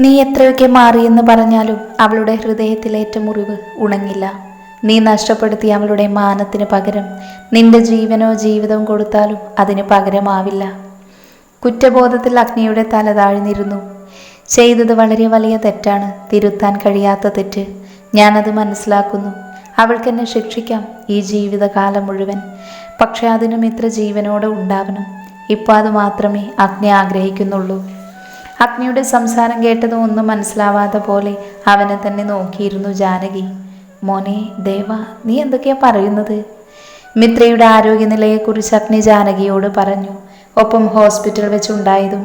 നീ എത്രയൊക്കെ മാറിയെന്ന് പറഞ്ഞാലും അവളുടെ ഹൃദയത്തിലേറ്റ മുറിവ് ഉണങ്ങില്ല. നീ നഷ്ടപ്പെടുത്തിയ അവളുടെ മാനത്തിന് പകരം നിന്റെ ജീവനോ ജീവിതവും കൊടുത്താലും അതിന് പകരമാവില്ല. കുറ്റബോധത്തിൽ അഗ്നിയുടെ തല താഴ്ന്നിരുന്നു. ചെയ്തത് വളരെ വലിയ തെറ്റാണ്. തിരുത്താൻ കഴിയാത്ത തെറ്റ്. ഞാനത് മനസ്സിലാക്കുന്നു. അവൾക്കെന്നെ ശിക്ഷിക്കാം ഈ ജീവിതകാലം മുഴുവൻ. പക്ഷെ അതിനും ഇത്ര ജീവനോടെ ഉണ്ടാവണം. ഇപ്പോൾ അത് മാത്രമേ അഗ്നി ആഗ്രഹിക്കുന്നുള്ളൂ. അഗ്നിയുടെ സംസാരം കേട്ടതും ഒന്നും മനസ്സിലാവാതെ പോലെ അവനെ തന്നെ നോക്കിയിരുന്നു ജാനകി. മോനെ ദേവ നീ എന്തൊക്കെയാ പറയുന്നത്? മിത്രയുടെ ആരോഗ്യനിലയെക്കുറിച്ച് അഗ്നി ജാനകിയോട് പറഞ്ഞു. ഒപ്പം ഹോസ്പിറ്റൽ വെച്ചുണ്ടായതും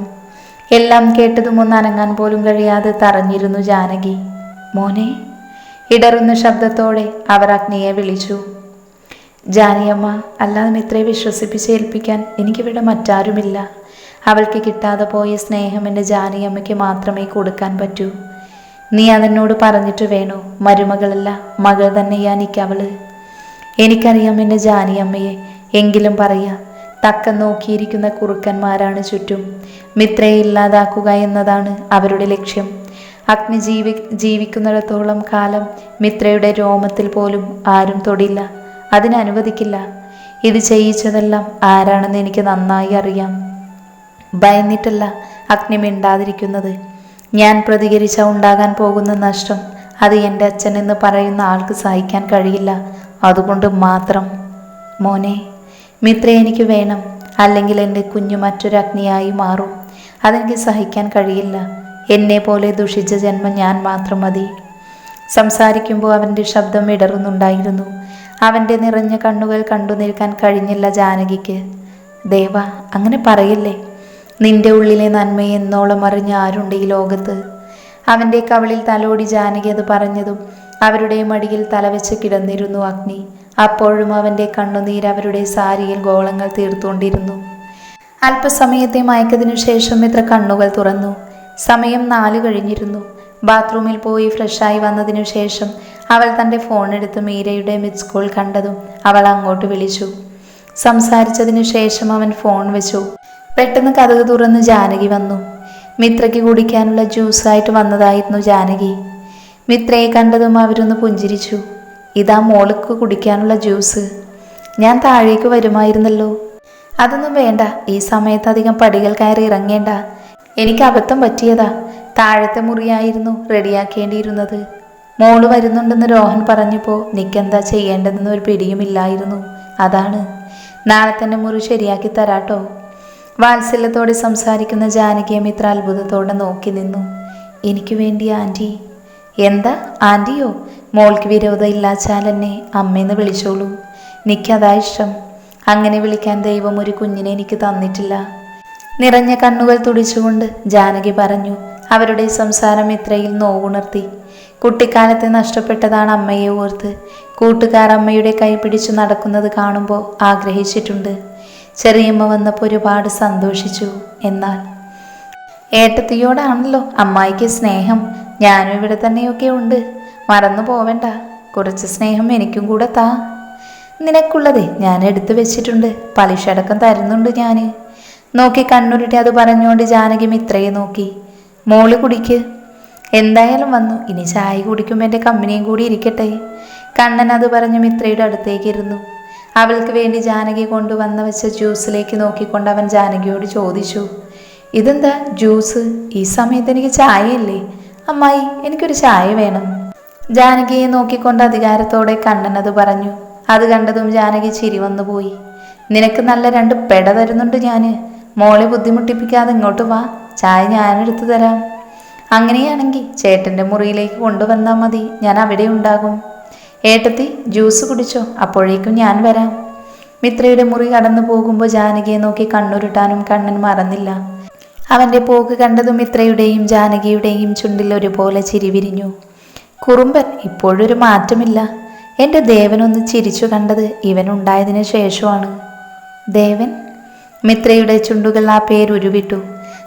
എല്ലാം കേട്ടതും ഒന്ന് അനങ്ങാൻ പോലും കഴിയാതെ തറഞ്ഞിരുന്നു ജാനകി. മോനെ ഇടറുന്ന ശബ്ദത്തോടെ അവർ അഗ്നിയെ വിളിച്ചു. ജാനിയമ്മ അല്ലാതെ മിത്രയെ വിശ്വസിപ്പിച്ച് ഏൽപ്പിക്കാൻ എനിക്കിവിടെ മറ്റാരുമില്ല. അവൾക്ക് കിട്ടാതെ പോയ സ്നേഹം എന്റെ ജാനിയമ്മയ്ക്ക് മാത്രമേ കൊടുക്കാൻ പറ്റൂ. നീ അതെന്നോട് പറഞ്ഞിട്ട് വേണോ? മരുമകളല്ല മകൾ തന്നെയാ എനിക്കവൾ എനിക്കറിയാം എന്റെ ജാനിയമ്മയെ എങ്കിലും പറയാ തക്കം നോക്കിയിരിക്കുന്ന കുറുക്കന്മാരാണ് ചുറ്റും. മിത്രയെ ഇല്ലാതാക്കുക എന്നതാണ് അവരുടെ ലക്ഷ്യം. അഗ്നി ജീവി ജീവിക്കുന്നിടത്തോളം കാലം മിത്രയുടെ രോമത്തിൽ പോലും ആരും തൊടില്ല. അതിനനുവദിക്കില്ല ഇത് ചെയ്യിച്ചതെല്ലാം ആരാണെന്ന് എനിക്ക് നന്നായി അറിയാം. ഭയന്നിട്ടല്ല അഗ്നി മിണ്ടാതിരിക്കുന്നത്. ഞാൻ പ്രതികരിച്ച ഉണ്ടാകാൻ പോകുന്ന നഷ്ടം അത് എന്റെ അച്ഛൻ എന്ന് പറയുന്ന ആൾക്ക് സഹിക്കാൻ കഴിയില്ല. അതുകൊണ്ട് മാത്രം. മോനെ മിത്ര എനിക്ക് വേണം. അല്ലെങ്കിൽ എന്റെ കുഞ്ഞു മറ്റൊരു അഗ്നിയായി മാറും. അതെനിക്ക് സഹിക്കാൻ കഴിയില്ല. എന്നെ പോലെ ദുഷിച്ച ജന്മം ഞാൻ മാത്രം മതി. സംസാരിക്കുമ്പോൾ അവന്റെ ശബ്ദം ഇടറുന്നുണ്ടായിരുന്നു. അവന്റെ നിറഞ്ഞ കണ്ണുകൾ കണ്ടു നിൽക്കാൻ കഴിഞ്ഞില്ല ജാനകിക്ക്. ദേവ അങ്ങനെ പറയല്ലേ? നിന്റെ ഉള്ളിലെ നന്മയെ എന്നോളം അറിഞ്ഞ ആരുണ്ട് ഈ ലോകത്ത്? അവന്റെ കവളിൽ തലോടി ജാനകി അത് പറഞ്ഞതും അവരുടെ മടിയിൽ തലവെച്ച് കിടന്നിരുന്നു അഗ്നി. അപ്പോഴും അവന്റെ കണ്ണുനീർ അവരുടെ സാരിയിൽ ഗോളങ്ങൾ തീർത്തുകൊണ്ടിരുന്നു. അല്പസമയത്തെ മയക്കത്തിനു ശേഷം ഇത്ര കണ്ണുകൾ തുറന്നു. സമയം നാല് കഴിഞ്ഞിരുന്നു. ബാത്റൂമിൽ പോയി ഫ്രഷായി വന്നതിനു ശേഷം അവൾ തന്റെ ഫോൺ എടുത്ത് മീരയുടെ മിസ് കോൾ കണ്ടതും അവൾ അങ്ങോട്ട് വിളിച്ചു. സംസാരിച്ചതിനു ശേഷം അവൻ ഫോൺ വെച്ചു. പെട്ടെന്ന് കഥക് തുറന്ന് ജാനകി വന്നു. മിത്രയ്ക്ക് കുടിക്കാനുള്ള ജ്യൂസായിട്ട് വന്നതായിരുന്നു ജാനകി. മിത്രയെ കണ്ടതും അവരൊന്ന് പുഞ്ചിരിച്ചു. ഇതാ മോൾക്ക് കുടിക്കാനുള്ള ജ്യൂസ്. ഞാൻ താഴേക്ക് വരുമായിരുന്നല്ലോ. അതൊന്നും വേണ്ട. ഈ സമയത്ത് അധികം പടികൾ കയറി ഇറങ്ങേണ്ട. എനിക്ക് അബദ്ധം പറ്റിയതാ. താഴത്തെ മുറിയായിരുന്നു റെഡിയാക്കേണ്ടിയിരുന്നത്. മോൾ വരുന്നുണ്ടെന്ന് രോഹൻ പറഞ്ഞപ്പോൾ നിക്കെന്താ ചെയ്യേണ്ടതെന്ന് ഒരു പിടിയുമില്ലായിരുന്നു. അതാണ്. നാളെ തന്നെ മുറി ശരിയാക്കി തരാട്ടോ. വാത്സല്യത്തോടെ സംസാരിക്കുന്ന ജാനകിയെ മിത്ര അത്ഭുതത്തോടെ നോക്കി നിന്നു. എനിക്ക് വേണ്ടി ആന്റി എന്താ? ആന്റിയോ മോൾക്ക് വിരോധം ഇല്ലാച്ചാൽ എന്നെ അമ്മയെന്ന് വിളിച്ചോളൂ എനിക്കതാ ഇഷ്ടം. അങ്ങനെ വിളിക്കാൻ ദൈവം ഒരു കുഞ്ഞിനെ എനിക്ക് തന്നിട്ടില്ല. നിറഞ്ഞ കണ്ണുകൾ തുടിച്ചുകൊണ്ട് ജാനകി പറഞ്ഞു അവരുടെ സംസാരം ഇത്രയിൽ നോവുണർത്തി. കുട്ടിക്കാലത്തെ നഷ്ടപ്പെട്ടതാണ് അമ്മയെ ഓർത്ത്. കൂട്ടുകാർ അമ്മയുടെ കൈ പിടിച്ചു നടക്കുന്നത് കാണുമ്പോൾ ആഗ്രഹിച്ചിട്ടുണ്ട്. ചെറിയമ്മ വന്നപ്പോൾ ഒരുപാട് സന്തോഷിച്ചു. എന്നാൽ ഏട്ടത്തിയോടാണല്ലോ അമ്മായിക്ക് സ്നേഹം. ഞാനും ഇവിടെ തന്നെയൊക്കെ ഉണ്ട് മറന്നു പോവണ്ട. കുറച്ച് സ്നേഹം എനിക്കും കൂടെ താ. നിനക്കുള്ളതേ ഞാൻ എടുത്തു വെച്ചിട്ടുണ്ട്. പലിശടക്കം തരുന്നുണ്ട് ഞാൻ നോക്കി കണ്ണുരുട്ടി അത് പറഞ്ഞുകൊണ്ട് ജാനകി മിത്രയെ നോക്കി. മോൾ കുടിക്ക്. എന്തായാലും വന്നു. ഇനി ചായ കുടിക്കുമ്പോൾ എന്റെ കമ്പനിയും കൂടി ഇരിക്കട്ടെ. കണ്ണൻ അത് പറഞ്ഞു മിത്രയുടെ അടുത്തേക്ക് ഇരുന്നു. അവൾക്ക് വേണ്ടി ജാനകി കൊണ്ടുവന്ന വെച്ച ജ്യൂസിലേക്ക് നോക്കിക്കൊണ്ട് അവൻ ജാനകിയോട് ചോദിച്ചു ഇതെന്താ ജ്യൂസ്? ഈ സമയത്ത് എനിക്ക് ചായയല്ലേ? അമ്മായി എനിക്കൊരു ചായ വേണം. ജാനകിയെ നോക്കിക്കൊണ്ട് അധികാരത്തോടെ കണ്ണനത് പറഞ്ഞു. അത് കണ്ടതും ജാനകി ചിരി വന്നുപോയി നിനക്ക് നല്ല രണ്ട് പെട തരുന്നുണ്ട് ഞാൻ മോളെ ബുദ്ധിമുട്ടിപ്പിക്കാതെ ഇങ്ങോട്ട് വാ. ചായ ഞാനെടുത്തു തരാം. അങ്ങനെയാണെങ്കിൽ ചേട്ടന്റെ മുറിയിലേക്ക് കൊണ്ടുവന്നാൽ മതി. ഞാൻ അവിടെ ഉണ്ടാകും. ഏട്ടത്തി ജ്യൂസ് കുടിച്ചോ? അപ്പോഴേക്കും ഞാൻ വരാം. മിത്രയുടെ മുറി കടന്നു പോകുമ്പോൾ ജാനകിയെ നോക്കി കണ്ണുരുട്ടാനും കണ്ണൻ മറന്നില്ല. അവന്റെ പോക്ക് കണ്ടതും മിത്രയുടെയും ജാനകിയുടെയും ചുണ്ടിൽ ഒരുപോലെ ചിരി വിരിഞ്ഞു. കുറുമ്പൻ ഇപ്പോഴൊരു മാറ്റമില്ല. എന്റെ ദേവനൊന്ന് ചിരിച്ചു കണ്ടത് ഇവനുണ്ടായതിനു ശേഷമാണ്. ദേവൻ? മിത്രയുടെ ചുണ്ടുകൾ ആ പേരുരുവിട്ടു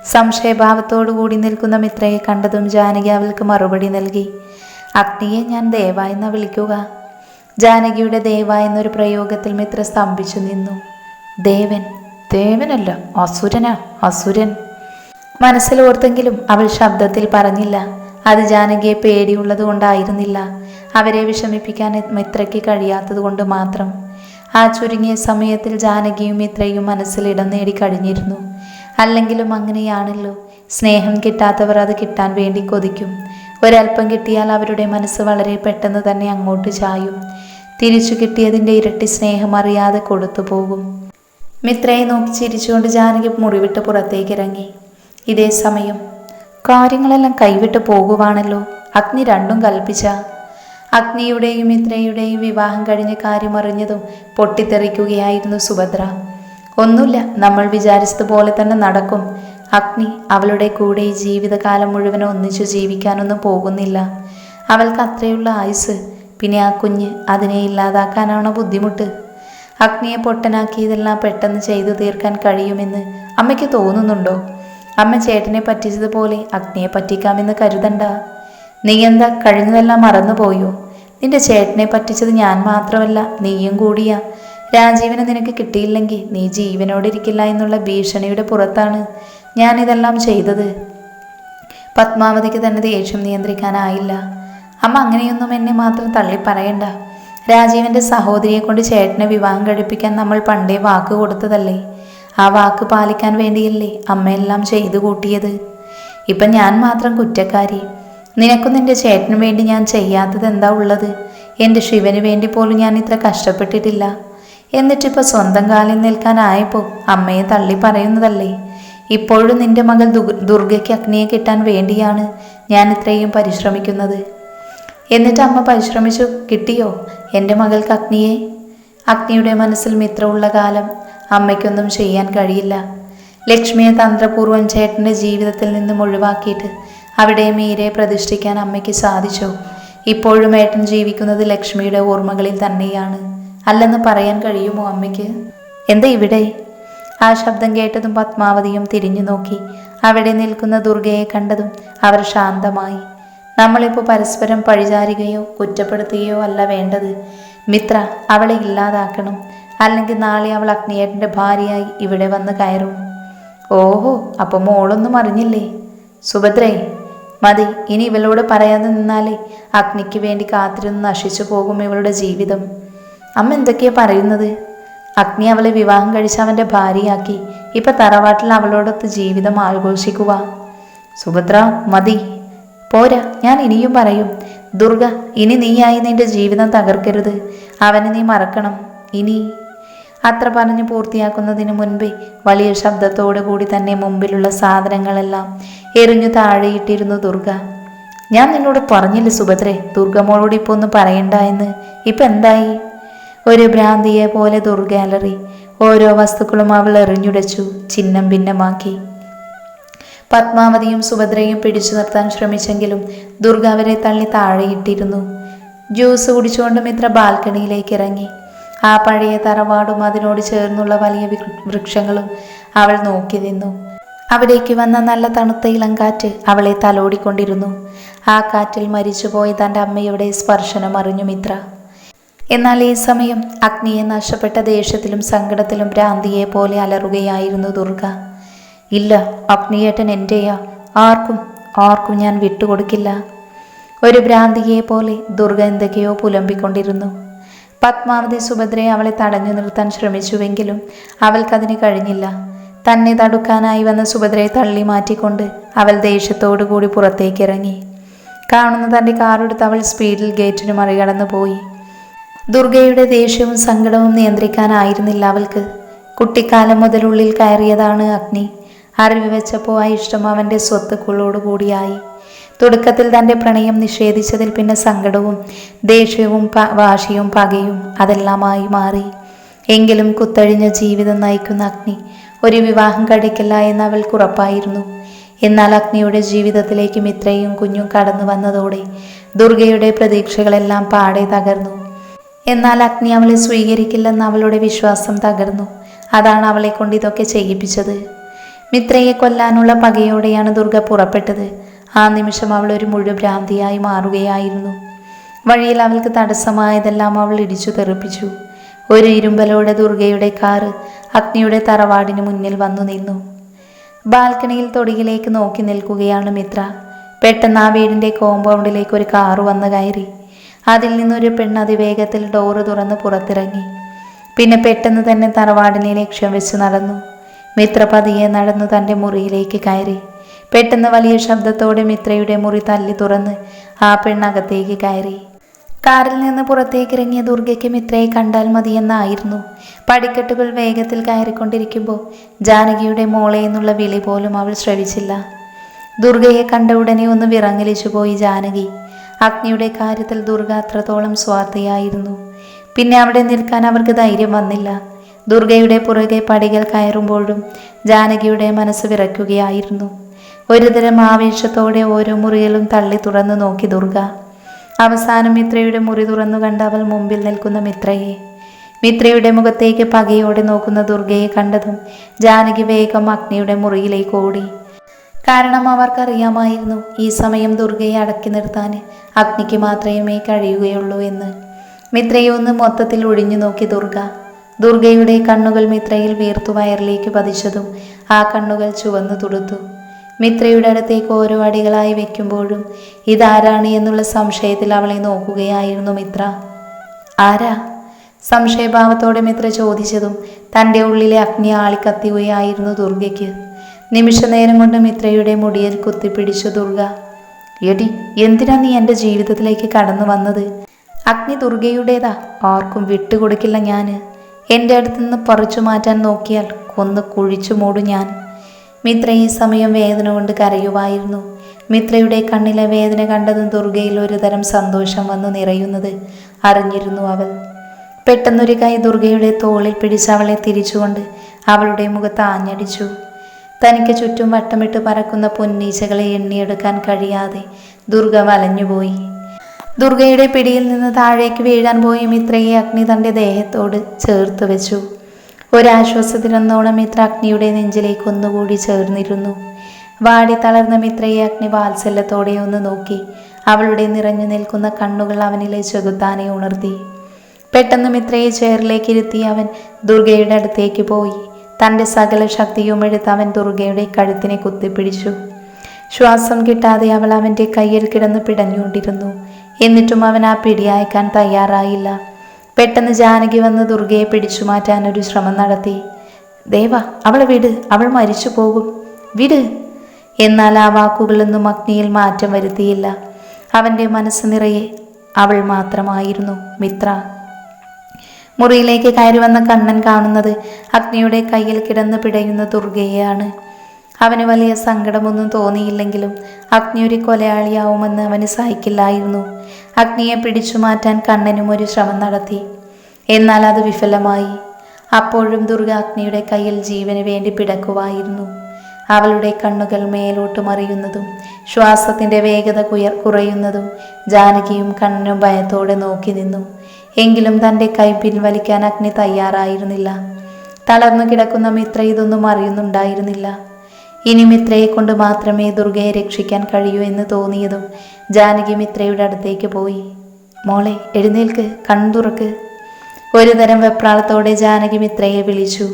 സംശയഭാവത്തോടു കൂടി നിൽക്കുന്ന മിത്രയെ കണ്ടതും ജാനകി അവൾക്ക് മറുപടി നൽകി. അഗ്നിയെ ഞാൻ ദേവ എന്ന് വിളിക്കുക. ജാനകിയുടെ ദേവ എന്നൊരു പ്രയോഗത്തിൽ മിത്ര സ്തംഭിച്ചു നിന്നു. ദേവൻ ദേവനല്ല അസുരനാ അസുരൻ. മനസ്സിൽ ഓർത്തെങ്കിലും അവൾ ശബ്ദത്തിൽ പറഞ്ഞില്ല. അത് ജാനകിയെ പേടിയുള്ളത് കൊണ്ടായിരുന്നില്ല. അവരെ വിഷമിപ്പിക്കാൻ മിത്രയ്ക്ക് കഴിയാത്തത് കൊണ്ട് മാത്രം. ആ ചുരുങ്ങിയ സമയത്തിൽ ജാനകിയും മിത്രയും മനസ്സിൽ ഇടം നേടി കഴിഞ്ഞിരുന്നു. അല്ലെങ്കിലും അങ്ങനെയാണല്ലോ. സ്നേഹം കിട്ടാത്തവർ അത് കിട്ടാൻ വേണ്ടി കൊതിക്കും. ഒരല്പം കിട്ടിയാൽ അവരുടെ മനസ്സ് വളരെ പെട്ടെന്ന് തന്നെ അങ്ങോട്ട് ചായും. തിരിച്ചു കിട്ടിയതിന്റെ ഇരട്ടി സ്നേഹം അറിയാതെ കൊടുത്തു പോകും. മിത്രയെ നോക്കി ചിരിച്ചുകൊണ്ട് ജാനകി മുറിവിട്ട് പുറത്തേക്ക് ഇറങ്ങി ഇതേ സമയം കാര്യങ്ങളെല്ലാം കൈവിട്ട് പോകുവാണല്ലോ. അഗ്നി രണ്ടും കൽപ്പിച്ച. അഗ്നിയുടെയും മിത്രയുടെയും വിവാഹം കഴിഞ്ഞ കാര്യം അറിഞ്ഞതും പൊട്ടിത്തെറിക്കുകയായിരുന്നു സുഭദ്ര. ഒന്നുമില്ല നമ്മൾ വിചാരിച്ചതുപോലെ തന്നെ നടക്കും. അഗ്നി അവളുടെ കൂടെ ഈ ജീവിതകാലം മുഴുവൻ ഒന്നിച്ചു ജീവിക്കാനൊന്നും പോകുന്നില്ല. അവൾക്ക് അത്രയുള്ള ആയുസ് പിന്നെ ആ കുഞ്ഞ് അതിനെ ഇല്ലാതാക്കാനാണോ ബുദ്ധിമുട്ട്? അഗ്നിയെ പൊട്ടനാക്കിയതെല്ലാം പെട്ടെന്ന് ചെയ്തു തീർക്കാൻ കഴിയുമെന്ന് അമ്മയ്ക്ക് തോന്നുന്നുണ്ടോ? അമ്മ ചേട്ടനെ പറ്റിച്ചതുപോലെ അഗ്നിയെ പറ്റിക്കാമെന്ന് കരുതണ്ട. നീ എന്താ കഴിഞ്ഞതെല്ലാം മറന്നുപോയോ? നിന്റെ ചേട്ടനെ പറ്റിച്ചത് ഞാൻ മാത്രമല്ല നീയും കൂടിയാ. രാജീവനെ നിനക്ക് കിട്ടിയില്ലെങ്കിൽ നീ ജീവനോടിരിക്കില്ല എന്നുള്ള ഭീഷണിയുടെ പുറത്താണ്. ഞാനിതെല്ലാം ചെയ്തത്. പത്മാവതിക്ക് തന്നെ ദേഷ്യം നിയന്ത്രിക്കാനായില്ല. അമ്മ അങ്ങനെയൊന്നും എന്നെ മാത്രം തള്ളി പറയണ്ട രാജീവന്റെ സഹോദരിയെ കൊണ്ട് ചേട്ടനെ വിവാഹം കഴിപ്പിക്കാൻ നമ്മൾ പണ്ടേ വാക്ക് കൊടുത്തതല്ലേ? ആ വാക്ക് പാലിക്കാൻ വേണ്ടിയല്ലേ അമ്മയെല്ലാം ചെയ്തു കൂട്ടിയത്? ഇപ്പം ഞാൻ മാത്രം കുറ്റക്കാരി. നിനക്കും നിന്റെ ചേട്ടന് വേണ്ടി ഞാൻ ചെയ്യാത്തത് എന്താ ഉള്ളത്? എന്റെ ശിവന് വേണ്ടി പോലും ഞാൻ ഇത്ര കഷ്ടപ്പെട്ടിട്ടില്ല. എന്നിട്ടിപ്പോൾ സ്വന്തം കാലിൽ നിൽക്കാനായപ്പോൾ അമ്മയെ തള്ളി പറയുന്നതല്ലേ ഇപ്പോഴും നിന്റെ മകൾ ദുർഗയ്ക്ക് അഗ്നിയെ കിട്ടാൻ വേണ്ടിയാണ് ഞാൻ ഇത്രയും പരിശ്രമിക്കുന്നത്. എന്നിട്ട് അമ്മ പരിശ്രമിച്ചു കിട്ടിയോ? എന്റെ മകൾക്ക് അഗ്നിയെ? അഗ്നിയുടെ മനസ്സിൽ മിത്രമുള്ള കാലം അമ്മയ്ക്കൊന്നും ചെയ്യാൻ കഴിയില്ല. ലക്ഷ്മിയെ തന്ത്രപൂർവം ചേട്ടന്റെ ജീവിതത്തിൽ നിന്നും ഒഴിവാക്കിയിട്ട് അവിടെ മീരെ പ്രതിഷ്ഠിക്കാൻ അമ്മയ്ക്ക് സാധിച്ചോ? ഇപ്പോഴും ഏട്ടൻ ജീവിക്കുന്നത് ലക്ഷ്മിയുടെ ഓർമ്മകളിൽ തന്നെയാണ്. അല്ലെന്ന് പറയാൻ കഴിയുമോ അമ്മയ്ക്ക്? എന്താ ഇവിടെ? ആ ശബ്ദം കേട്ടതും പത്മാവതിയും തിരിഞ്ഞു നോക്കി. അവിടെ നിൽക്കുന്ന ദുർഗയെ കണ്ടതും അവർ ശാന്തമായി. നമ്മളിപ്പോൾ പരസ്പരം പഴിചാരുകയോ കുറ്റപ്പെടുത്തുകയോ അല്ല വേണ്ടത്. മിത്ര അവളെ ഇല്ലാതാക്കണം. അല്ലെങ്കിൽ നാളെ അവൾ അഗ്നിയേട്ടന്റെ ഭാര്യയായി ഇവിടെ വന്ന് കയറും. ഓഹോ അപ്പോൾ മോളൊന്നും അറിഞ്ഞില്ലേ? സുഭദ്രേ മതി ഇനി ഇവളോട് പറയാതെ നിന്നാലേ അഗ്നിക്ക് വേണ്ടി കാത്തിരുന്ന് നശിച്ചു പോകും ഇവളുടെ ജീവിതം. അമ്മ എന്തൊക്കെയാ പറയുന്നത്? അഗ്നി അവളെ വിവാഹം കഴിച്ച് അവന്റെ ഭാര്യയാക്കി. ഇപ്പം തറവാട്ടിൽ അവളോടൊത്ത് ജീവിതം ആഘോഷിക്കുക. സുഭദ്ര മതി. പോരാ ഞാൻ ഇനിയും പറയും. ദുർഗ ഇനി നീയായി നിന്റെ ജീവിതം തകർക്കരുത്. അവനെ നീ മറക്കണം. ഇനി. അത്ര പറഞ്ഞ് പൂർത്തിയാക്കുന്നതിന് മുൻപേ വലിയ ശബ്ദത്തോടു കൂടി തന്നെ മുമ്പിലുള്ള സാധനങ്ങളെല്ലാം എറിഞ്ഞു താഴെയിട്ടിരുന്നു ദുർഗ. ഞാൻ നിന്നോട് പറഞ്ഞില്ല സുഭദ്രേ ദുർഗമോളോട് ഇപ്പോൾ ഒന്ന് പറയണ്ട എന്ന്? ഇപ്പം എന്തായി? ഒരു ഭ്രാന്തിയെ പോലെ ദുർഗ ഗാലറി. ഓരോ വസ്തുക്കളും അവൾ എറിഞ്ഞുടച്ചു ചിഹ്നം ഭിന്നമാക്കി. പത്മാവതിയും സുഭദ്രയും പിടിച്ചു നിർത്താൻ ശ്രമിച്ചെങ്കിലും ദുർഗ അവരെ തള്ളി താഴെയിട്ടിരുന്നു. ജ്യൂസ് കുടിച്ചുകൊണ്ട് മിത്ര ബാൽക്കണിയിലേക്ക് ഇറങ്ങി. ആ പഴയ തറവാടും അതിനോട് ചേർന്നുള്ള വലിയ വൃക്ഷങ്ങളും അവൾ നോക്കി നിന്നു. അവിടേക്ക് വന്ന നല്ല തണുത്ത ഇളം കാറ്റ് അവളെ തലോടിക്കൊണ്ടിരുന്നു. ആ കാറ്റിൽ മരിച്ചുപോയി തന്റെ അമ്മയുടെ സ്പർശനം അറിഞ്ഞു മിത്ര. എന്നാൽ ഈ സമയം അഗ്നിയെ നഷ്ടപ്പെട്ട ദേഷ്യത്തിലും സങ്കടത്തിലും ഭ്രാന്തിയെ പോലെ അലറുകയായിരുന്നു ദുർഗ. ഇല്ല അഗ്നിയേട്ടൻ എന്റെയാ ആർക്കും ആർക്കും ഞാൻ വിട്ടുകൊടുക്കില്ല. ഒരു ഭ്രാന്തിയെ പോലെ ദുർഗ എന്തൊക്കെയോ പുലമ്പിക്കൊണ്ടിരുന്നു. പത്മാവതി സുഭദ്രയെ അവളെ തടഞ്ഞു നിർത്താൻ ശ്രമിച്ചുവെങ്കിലും അവൾക്കതിന് കഴിഞ്ഞില്ല. തന്നെ തടുക്കാനായി വന്ന സുഭദ്രയെ തള്ളി മാറ്റിക്കൊണ്ട് അവൾ ദേഷ്യത്തോടു കൂടി പുറത്തേക്കിറങ്ങി. കാണുന്ന തന്റെ കാറെടുത്ത് അവൾ സ്പീഡിൽ ഗേറ്റിന് മറികടന്നു പോയി ദുർഗയുടെ ദേഷ്യവും സങ്കടവും നിയന്ത്രിക്കാനായിരുന്നില്ല അവൾക്ക്. കുട്ടിക്കാലം മുതൽ ഉള്ളിൽ കയറിയതാണ് അഗ്നി. അറിവ് വെച്ചപ്പോൾ ആ ഇഷ്ടം അവന്റെ സ്വത്തുക്കളോടുകൂടിയായി. തുടക്കത്തിൽ തന്റെ പ്രണയം നിഷേധിച്ചതിൽ പിന്നെ സങ്കടവും ദേഷ്യവും വാശിയും പകയും അതെല്ലാമായി മാറി. എങ്കിലും കുത്തഴിഞ്ഞ ജീവിതം നയിക്കുന്ന അഗ്നി ഒരു വിവാഹം കഴിക്കില്ല എന്ന് അവൾക്ക് ഉറപ്പായിരുന്നു. എന്നാൽ അഗ്നിയുടെ ജീവിതത്തിലേക്ക് ഇത്രയും കുഞ്ഞും കടന്നു വന്നതോടെ ദുർഗയുടെ പ്രതീക്ഷകളെല്ലാം പാടെ തകർന്നു. എന്നാൽ അഗ്നി അവളെ സ്വീകരിക്കില്ലെന്ന് അവളുടെ വിശ്വാസം തകർന്നു. അതാണ് അവളെ കൊണ്ട് ഇതൊക്കെ ചെയ്യിപ്പിച്ചത്. മിത്രയെ കൊല്ലാനുള്ള പകയോടെയാണ് ദുർഗ പുറപ്പെട്ടത്. ആ നിമിഷം അവൾ ഒരു മുഴുഭ്രാന്തിയായി മാറുകയായിരുന്നു. വഴിയിൽ അവൾക്ക് തടസ്സമായതെല്ലാം അവൾ ഇടിച്ചു തെറിപ്പിച്ചു. ഒരു ഇരുമ്പലോടെ ദുർഗയുടെ കാറ് അഗ്നിയുടെ തറവാടിന് മുന്നിൽ വന്നു നിന്നു. ബാൽക്കണിയിൽ തൊടിയിലേക്ക് നോക്കി നിൽക്കുകയാണ് മിത്ര. പെട്ടെന്ന് ആ വീടിന്റെ കോമ്പൗണ്ടിലേക്ക് ഒരു കാറ് വന്ന് കയറി. അതിൽ നിന്നൊരു പെണ്ണ് അതിവേഗത്തിൽ ഡോറ് തുറന്ന് പുറത്തിറങ്ങി. പിന്നെ പെട്ടെന്ന് തന്നെ തറവാടിനെ ലക്ഷ്യം വെച്ച് നടന്നു. മിത്ര പതിയെ നടന്നു തന്റെ മുറിയിലേക്ക് കയറി. പെട്ടെന്ന് വലിയ ശബ്ദത്തോടെ മിത്രയുടെ മുറി തല്ലി തുറന്ന് ആ പെണ്ണകത്തേക്ക് കയറി. കാറിൽ നിന്ന് പുറത്തേക്ക് ഇറങ്ങിയ ദുർഗയ്ക്ക് മിത്രയെ കണ്ടാൽ മതിയെന്നായിരുന്നു. പടിക്കെട്ടുകൾ വേഗത്തിൽ കയറിക്കൊണ്ടിരിക്കുമ്പോൾ ജാനകിയുടെ മോളെ എന്നുള്ള വിളി പോലും അവൾ ശ്രവിച്ചില്ല. ദുർഗയെ കണ്ട ഉടനെ ഒന്ന് വിറങ്ങലിച്ചു പോയി ജാനകി. അഗ്നിയുടെ കാര്യത്തിൽ ദുർഗ അത്രത്തോളം സ്വാർത്ഥയായിരുന്നു. പിന്നെ അവിടെ നിൽക്കാൻ അവർക്ക് ധൈര്യം വന്നില്ല. ദുർഗയുടെ പുറകെ പടികൾ കയറുമ്പോഴും ജാനകിയുടെ മനസ്സ് വിറയ്ക്കുകയായിരുന്നു. ഒരുതരം ആവേശത്തോടെ ഓരോ മുറിയിലും തള്ളി തുറന്നു നോക്കി ദുർഗ. അവസാനം മിത്രയുടെ മുറി തുറന്നു കണ്ട അവൾ മുമ്പിൽ നിൽക്കുന്ന മിത്രയെ. മിത്രയുടെ മുഖത്തേക്ക് പകയോടെ നോക്കുന്ന ദുർഗയെ കണ്ടതും ജാനകി വേഗം അഗ്നിയുടെ മുറിയിലേക്ക് ഓടി. കാരണം അവർക്കറിയാമായിരുന്നു ഈ സമയം ദുർഗയെ അടക്കി നിർത്താൻ അഗ്നിക്ക് മാത്രമേ കഴിയുകയുള്ളൂ എന്ന്. മിത്രയെ ഒന്ന് മൊത്തത്തിൽ ഒഴിഞ്ഞു നോക്കി ദുർഗ. ദുർഗയുടെ കണ്ണുകൾ മിത്രയിൽ വീർത്തു വയറിലേക്ക് പതിച്ചതും ആ കണ്ണുകൾ ചുവന്നു തുടുത്തു. മിത്രയുടെ അടുത്തേക്ക് ഓരോ അടികളായി വെക്കുമ്പോഴും ഇതാരാണ് എന്നുള്ള സംശയത്തിൽ അവളെ നോക്കുകയായിരുന്നു മിത്ര. ആരാ? സംശയഭാവത്തോടെ മിത്ര ചോദിച്ചതും തന്റെ ഉള്ളിലെ അഗ്നി ആളിക്കത്തിയുകയായിരുന്നു ദുർഗയ്ക്ക്. നിമിഷ നേരം കൊണ്ട് മിത്രയുടെ മുടിയിൽ കുത്തിപ്പിടിച്ചു ദുർഗ. എടി എന്തിനാ നീ എന്റെ ജീവിതത്തിലേക്ക് കടന്നു വന്നത്? അഗ്നി ദുർഗയുടേതാ. ആർക്കും വിട്ടുകൊടുക്കില്ല ഞാൻ എന്റെ അടുത്തുനിന്ന് പറിച്ചു മാറ്റാൻ നോക്കിയാൽ കൊന്ന് കുഴിച്ചു മൂടും ഞാൻ. മിത്ര ഈ സമയം വേദന കൊണ്ട് കരയുമായിരുന്നു മിത്രയുടെ കണ്ണിലെ വേദന കണ്ടതും ദുർഗയിൽ ഒരുതരം സന്തോഷം വന്നു നിറയുന്നത് അറിഞ്ഞിരുന്നു അവൾ. പെട്ടെന്നൊരു കൈ ദുർഗയുടെ തോളിൽ പിടിച്ച് അവളെ തിരിച്ചുകൊണ്ട് അവളുടെ മുഖത്ത് ആഞ്ഞടിച്ചു. തനിക്ക് ചുറ്റും വട്ടമിട്ട് പറക്കുന്ന പൊന്നീച്ചകളെ എണ്ണിയെടുക്കാൻ കഴിയാതെ ദുർഗ വലഞ്ഞുപോയി. ദുർഗയുടെ പിടിയിൽ നിന്ന് താഴേക്ക് വീഴാൻ പോയ മിത്രയെ അഗ്നി തന്റെ ദേഹത്തോട് ചേർത്ത് വെച്ചു. ഒരാശ്വാസത്തിനെന്നോണം മിത്ര അഗ്നിയുടെ നെഞ്ചിലേക്ക് ഒന്നുകൂടി ചേർന്നിരുന്നു. വാടി തളർന്ന മിത്രയെ അഗ്നി വാത്സല്യത്തോടെ ഒന്ന് നോക്കി. അവളുടെ നിറഞ്ഞു നിൽക്കുന്ന കണ്ണുകൾ അവനിലെ ചെകുത്താനെ ഉണർത്തി. പെട്ടെന്ന് മിത്രയെ ചേറിലേക്ക് ഇരുത്തി അവൻ ദുർഗയുടെ അടുത്തേക്ക് പോയി. തന്റെ സകല ശക്തിയും എടുത്ത് അവൻ ദുർഗയുടെ കഴുത്തിനെ കുത്തിപ്പിടിച്ചു. ശ്വാസം കിട്ടാതെ അവൾ അവന്റെ കയ്യിൽ കിടന്ന് പിടഞ്ഞുകൊണ്ടിരുന്നു. എന്നിട്ടും അവൻ ആ പിടി അയക്കാൻ തയ്യാറായില്ല. പെട്ടെന്ന് ജാനകി വന്ന് ദുർഗയെ പിടിച്ചു മാറ്റാൻ ഒരു ശ്രമം നടത്തി. ദേവ അവളെ വിട് അവൾ മരിച്ചു പോകും. വിട്. എന്നാൽ ആ വാക്കുകളൊന്നും അഗ്നിയിൽ മാറ്റം വരുത്തിയില്ല. അവന്റെ മനസ്സ് നിറയെ അവൾ മാത്രമായിരുന്നു. മിത്ര മുറിയിലേക്ക് കയറി വന്ന കണ്ണൻ കാണുന്നത് അഗ്നിയുടെ കയ്യിൽ കിടന്ന് പിടയുന്ന ദുർഗയെയാണ്. അവന് വലിയ സങ്കടമൊന്നും തോന്നിയില്ലെങ്കിലും അഗ്നി ഒരു കൊലയാളിയാവുമെന്ന് അവന് സഹിക്കില്ലായിരുന്നു. അഗ്നിയെ പിടിച്ചു മാറ്റാൻ കണ്ണനും ഒരു ശ്രമം നടത്തി. എന്നാൽ അത് വിഫലമായി. അപ്പോഴും ദുർഗ അഗ്നിയുടെ കയ്യിൽ ജീവന് വേണ്ടി പിടക്കുവായിരുന്നു. അവളുടെ കണ്ണുകൾ മേലോട്ട് മറിയുന്നതും ശ്വാസത്തിന്റെ വേഗത കുയർ കുറയുന്നതും ജാനകിയും കണ്ണനും ഭയത്തോടെ നോക്കി നിന്നു. എങ്കിലും തന്റെ കൈ പിൻവലിക്കാൻ അഗ്നി തയ്യാറായിരുന്നില്ല. തളർന്നു കിടക്കുന്ന മിത്ര ഇതൊന്നും അറിയുന്നുണ്ടായിരുന്നില്ല. ഇനി മിത്രയെ കൊണ്ട് മാത്രമേ ദുർഗയെ രക്ഷിക്കാൻ കഴിയൂ എന്ന് തോന്നിയതും ജാനകി മിത്രയുടെ അടുത്തേക്ക് പോയി. മോളെ എഴുന്നേൽക്ക് കണ്ണുതുറക്ക് ഒരു തരം വെപ്രാളത്തോടെ ജാനകി മിത്രയെ വിളിച്ചു.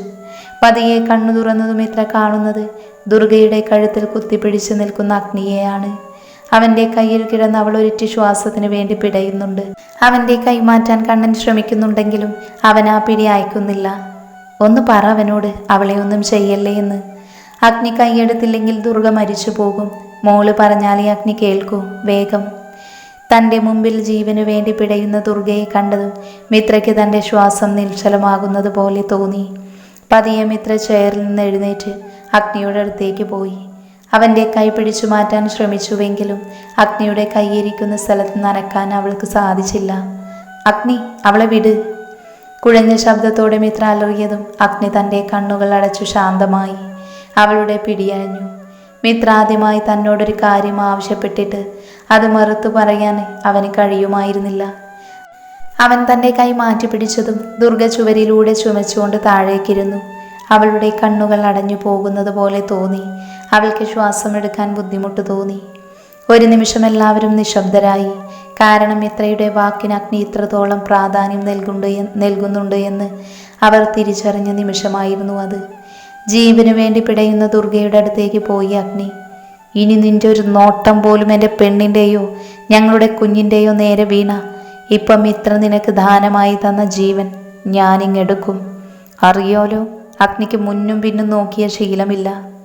പതിയെ കണ്ണു തുറന്നതും മിത്ര കാണുന്നത് ദുർഗയുടെ കഴുത്തിൽ കുത്തിപ്പിടിച്ചു നിൽക്കുന്ന അഗ്നിയെയാണ്. അവന്റെ കയ്യിൽ കിടന്ന് അവൾ ഒരിറ്റ ശ്വാസത്തിന് വേണ്ടി പിടയുന്നുണ്ട്. അവന്റെ കൈമാറ്റാൻ കണ്ണൻ ശ്രമിക്കുന്നുണ്ടെങ്കിലും അവൻ ആ പിടി അയക്കുന്നില്ല. ഒന്ന് പറ അവനോട് അവളെ ഒന്നും ചെയ്യല്ലേ എന്ന്. അഗ്നി കൈയെടുത്തില്ലെങ്കിൽ ദുർഗ മരിച്ചു പോകും. മോൾ പറഞ്ഞാലേ അഗ്നി കേൾക്കൂ വേഗം. തന്റെ മുമ്പിൽ ജീവനു വേണ്ടി പിടയുന്ന ദുർഗയെ കണ്ടതും മിത്രയ്ക്ക് തന്റെ ശ്വാസം നിശ്ചലമാകുന്നത് പോലെ തോന്നി. പതിയെ മിത്ര ചെയറിൽ നിന്ന് എഴുന്നേറ്റ് അഗ്നിയുടെ അടുത്തേക്ക് പോയി. അവന്റെ കൈ പിടിച്ചു മാറ്റാൻ ശ്രമിച്ചുവെങ്കിലും അഗ്നിയുടെ കൈയിരിക്കുന്ന സ്ഥലത്ത് നനക്കാൻ അവൾക്ക് സാധിച്ചില്ല. അഗ്നി അവളെ വിട്. കുഴഞ്ഞ ശബ്ദത്തോടെ മിത്ര അലറിയതും അഗ്നി തന്റെ കണ്ണുകൾ അടച്ചു ശാന്തമായി അവളുടെ പിടിയഴിഞ്ഞു മിത്ര ആദ്യമായി തന്നോടൊരു കാര്യം ആവശ്യപ്പെട്ടിട്ട് അത് മറുത്തു പറയാൻ അവന് കഴിയുമായിരുന്നില്ല. അവൻ തന്റെ കൈ മാറ്റിപ്പിടിച്ചതും ദുർഗ ചുവരിലൂടെ ചുമച്ചുകൊണ്ട് താഴേക്കിരുന്നു. അവളുടെ കണ്ണുകൾ അടഞ്ഞു പോകുന്നത് പോലെ തോന്നി. അവൾക്ക് ശ്വാസമെടുക്കാൻ ബുദ്ധിമുട്ട് തോന്നി. ഒരു നിമിഷം എല്ലാവരും നിശബ്ദരായി. കാരണം ഇത്രയുടെ വാക്കിന് അഗ്നി ഇത്രത്തോളം പ്രാധാന്യം നൽകുന്നുണ്ട് നൽകുന്നുണ്ട് എന്ന് അവർ തിരിച്ചറിഞ്ഞ നിമിഷമായിരുന്നു അത്. ജീവന് വേണ്ടി പിടയുന്ന ദുർഗയുടെ അടുത്തേക്ക് പോയി അഗ്നി. ഇനി നിന്റെ ഒരു നോട്ടം പോലും എന്റെ പെണ്ണിന്റെയോ ഞങ്ങളുടെ കുഞ്ഞിന്റെയോ നേരെ വീണ. ഇപ്പം ഇത്ര നിനക്ക് ദാനമായി തന്ന ജീവൻ ഞാനിങ്ങെടുക്കും. അറിയോലോ അഗ്നിക്ക് മുന്നും പിന്നും നോക്കിയ ശീലമില്ല.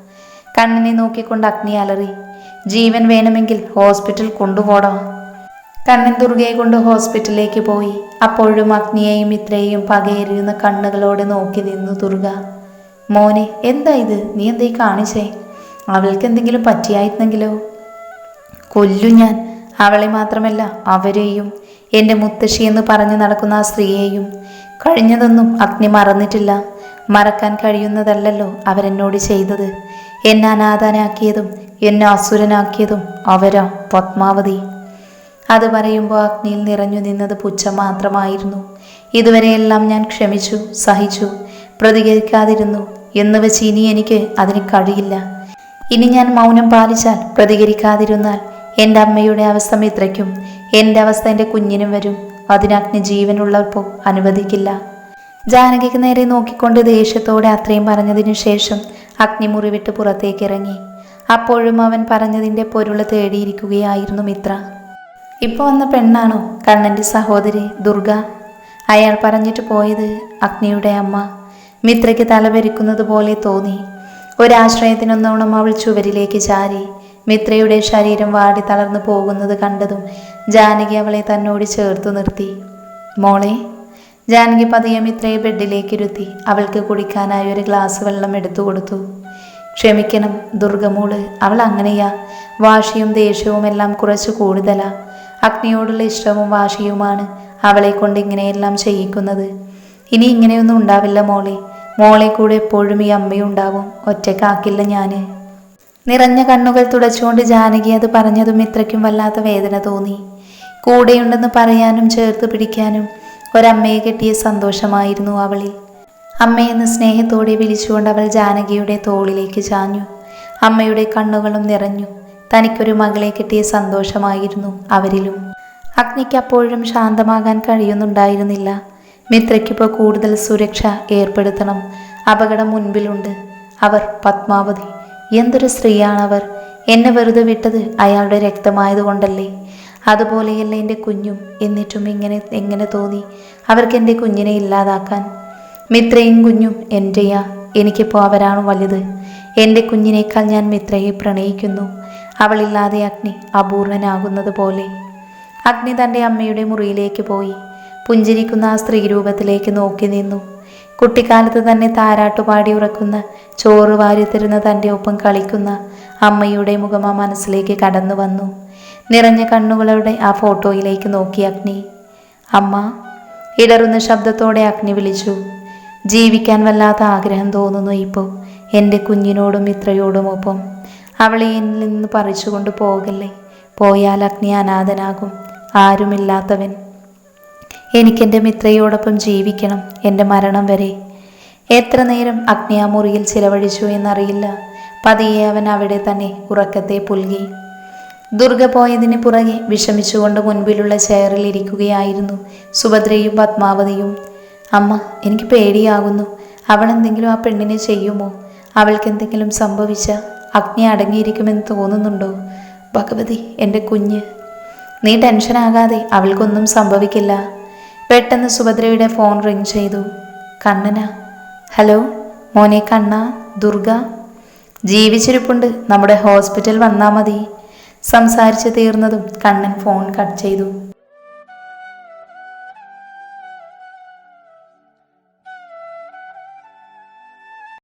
കണ്ണിനെ നോക്കിക്കൊണ്ട് അഗ്നി അലറി ജീവൻ വേണമെങ്കിൽ ഹോസ്പിറ്റൽ കൊണ്ടുപോടാം കണ്ണൻ ദുർഗയെ കൊണ്ട് ഹോസ്പിറ്റലിലേക്ക് പോയി. അപ്പോഴും അഗ്നിയെയും ഇത്രയെയും പകയെറിയുന്ന കണ്ണുകളോടെ നോക്കി നിന്നു ദുർഗ മോനെ എന്താ ഇത്? നീ എന്തേ കാണിച്ചേ? അവൾക്ക് എന്തെങ്കിലും പറ്റിയായിരുന്നെങ്കിലോ? കൊല്ലു ഞാൻ. അവളെ മാത്രമല്ല അവരെയും. എന്റെ മുത്തശ്ശി എന്ന് പറഞ്ഞു നടക്കുന്ന ആ സ്ത്രീയെയും. കഴിഞ്ഞതൊന്നും അഗ്നി മറന്നിട്ടില്ല. മറക്കാൻ കഴിയുന്നതല്ലല്ലോ അവരെന്നോട് ചെയ്തത്. എന്നെ അനാഥനാക്കിയതും എന്നെ അസുരനാക്കിയതും അവരാ പത്മാവതി. അത് പറയുമ്പോൾ അഗ്നിയിൽ നിറഞ്ഞു നിന്നത് പുച്ഛം മാത്രമായിരുന്നു. ഇതുവരെയെല്ലാം ഞാൻ ക്ഷമിച്ചു സഹിച്ചു പ്രതികരിക്കാതിരുന്നു എന്ന് വെച്ച് ഇനി എനിക്ക് അതിന് കഴിയില്ല. ഇനി ഞാൻ മൗനം പാലിച്ചാൽ പ്രതികരിക്കാതിരുന്നാൽ എന്റെ അമ്മയുടെ അവസ്ഥ മിത്രയ്ക്കും എന്റെ അവസ്ഥ എന്റെ കുഞ്ഞിനും വരും. അതിന് അഗ്നി ജീവനുള്ളപ്പോൾ അനുവദിക്കില്ല. ജാനകിക്ക് നേരെ നോക്കിക്കൊണ്ട് ദേഷ്യത്തോടെ അത്രയും പറഞ്ഞതിനു ശേഷം അഗ്നി വിട്ട് പുറത്തേക്കിറങ്ങി. അപ്പോഴും അവൻ പറഞ്ഞതിന്റെ പൊരുൾ തേടിയിരിക്കുകയായിരുന്നു മിത്ര. ഇപ്പോൾ വന്ന പെണ്ണാണോ കണ്ണന്റെ സഹോദരി ദുർഗ? അയാൾ പറഞ്ഞിട്ട് പോയത് അഗ്നിയുടെ അമ്മ. മിത്രയ്ക്ക് തലവരിക്കുന്നത് പോലെ തോന്നി. ഒരാശ്രയത്തിനൊന്നോണം അവൾ ചുവരിലേക്ക് ചാരി. മിത്രയുടെ ശരീരം വാടി തളർന്നു പോകുന്നത് കണ്ടതും ജാനകി അവളെ തന്നോട് ചേർത്തു നിർത്തി. മോളെ ജാനകി പതിയെ മിത്രയെ ബെഡിലേക്ക് ഇരുത്തി അവൾക്ക് കുടിക്കാനായി ഒരു ഗ്ലാസ് വെള്ളം എടുത്തു കൊടുത്തു. ക്ഷമിക്കണം ദുർഗമോൾ അവൾ അങ്ങനെയാ. വാശിയും ദേഷ്യവും എല്ലാം കുറച്ച് കൂടുതലാ. അഗ്നിയോടുള്ള ഇഷ്ടവും വാശിയുമാണ് അവളെ കൊണ്ട് ഇങ്ങനെയെല്ലാം ചെയ്യിക്കുന്നത്. ഇനി ഇങ്ങനെയൊന്നും ഉണ്ടാവില്ല മോളെ. മോളെ കൂടെ എപ്പോഴും ഈ അമ്മയുണ്ടാവും ഒറ്റക്കാക്കില്ല ഞാൻ. നിറഞ്ഞ കണ്ണുകൾ തുടച്ചുകൊണ്ട് ജാനകി അത് പറഞ്ഞതും ഇത്രയ്ക്കും വല്ലാത്ത വേദന തോന്നി. കൂടെയുണ്ടെന്ന് പറയാനും ചേർത്ത് പിടിക്കാനും ഒരമ്മയെ കിട്ടിയ സന്തോഷമായിരുന്നു അവളിൽ. അമ്മയെന്ന് സ്നേഹത്തോടെ വിളിച്ചുകൊണ്ട് അവൾ ജാനകിയുടെ തോളിലേക്ക് ചാഞ്ഞു. അമ്മയുടെ കണ്ണുകളും നിറഞ്ഞു. തനിക്കൊരു മകളെ കിട്ടിയ സന്തോഷമായിരുന്നു അവരിലും. അഗ്നിക്ക് അപ്പോഴും ശാന്തമാകാൻ കഴിയുന്നുണ്ടായിരുന്നില്ല. മിത്രയ്ക്കിപ്പോൾ കൂടുതൽ സുരക്ഷ ഏർപ്പെടുത്തണം. അപകടം മുൻപിലുണ്ട്. അവർ പത്മാവതി എന്തൊരു സ്ത്രീയാണവർ. എന്നെ വെറുതെ വിട്ടത് അയാളുടെ രക്തമായതുകൊണ്ടല്ലേ? അതുപോലെയല്ല എന്റെ കുഞ്ഞും എന്നിട്ടും ഇങ്ങനെ എങ്ങനെ തോന്നി? അവർക്ക് എന്റെ കുഞ്ഞിനെ ഇല്ലാതാക്കാൻ. മിത്രയും കുഞ്ഞും എന്റെയാ എനിക്കിപ്പോൾ അവരാണ് വലുത്. എന്റെ കുഞ്ഞിനേക്കാൾ ഞാൻ മിത്രയെ പ്രണയിക്കുന്നു. അവളില്ലാതെ അഗ്നി അപൂർണനാകുന്നത് പോലെ. അഗ്നി തന്റെ അമ്മയുടെ മുറിയിലേക്ക് പോയി. പുഞ്ചിരിക്കുന്ന ആ സ്ത്രീ രൂപത്തിലേക്ക് നോക്കി നിന്നു. കുട്ടിക്കാലത്ത് തന്നെ താരാട്ടുപാടി ഉറക്കുന്ന ചോറ് വാരിത്തരുന്ന തന്റെ ഒപ്പം കളിക്കുന്ന അമ്മയുടെ മുഖം ആ മനസ്സിലേക്ക് കടന്നു വന്നു. നിറഞ്ഞ കണ്ണുകളുടെ ആ ഫോട്ടോയിലേക്ക് നോക്കി അഗ്നി. അമ്മ ഇടറുന്ന ശബ്ദത്തോടെ അഗ്നി വിളിച്ചു. ജീവിക്കാൻ വല്ലാത്ത ആഗ്രഹം തോന്നുന്നു ഇപ്പോൾ എന്റെ കുഞ്ഞിനോടും ഇത്രയോടുമൊപ്പം അവളെ എന്നിൽ നിന്ന് പറിച്ചുകൊണ്ട് പോകല്ലേ? പോയാൽ അഗ്നി അനാഥനാകും. ആരുമില്ലാത്തവൻ. എനിക്കെന്റെ മിത്രയോടൊപ്പം ജീവിക്കണം എന്റെ മരണം വരെ. എത്ര നേരം അഗ്നി ആ മുറിയിൽ ചിലവഴിച്ചു എന്നറിയില്ല. പതിയെ അവൻ അവിടെ തന്നെ ഉറക്കത്തെ പുൽകി. ദുർഗ പോയതിന് പുറകെ വിഷമിച്ചുകൊണ്ട് മുൻപിലുള്ള ചെയറിൽ ഇരിക്കുകയായിരുന്നു സുഭദ്രയും പത്മാവതിയും. അമ്മ എനിക്ക് പേടിയാകുന്നു. അവൾ എന്തെങ്കിലും ആ പെണ്ണിനെ ചെയ്യുമോ? അവൾക്ക് എന്തെങ്കിലും സംഭവിച്ച അഗ്നി അടങ്ങിയിരിക്കുമെന്ന് തോന്നുന്നുണ്ടോ? ഭഗവതി എന്റെ കുഞ്ഞ്. നീ ടെൻഷനാകാതെ അവൾക്കൊന്നും സംഭവിക്കില്ല. പെട്ടെന്ന് സുഭദ്രയുടെ ഫോൺ റിങ് ചെയ്തു. കണ്ണന. ഹലോ മോനെ കണ്ണ ദുർഗ. ജീവിച്ചിരിപ്പുണ്ട്. നമ്മുടെ ഹോസ്പിറ്റൽ വന്നാൽ മതി. സംസാരിച്ച് തീർന്നതും കണ്ണൻ ഫോൺ കട്ട് ചെയ്തു.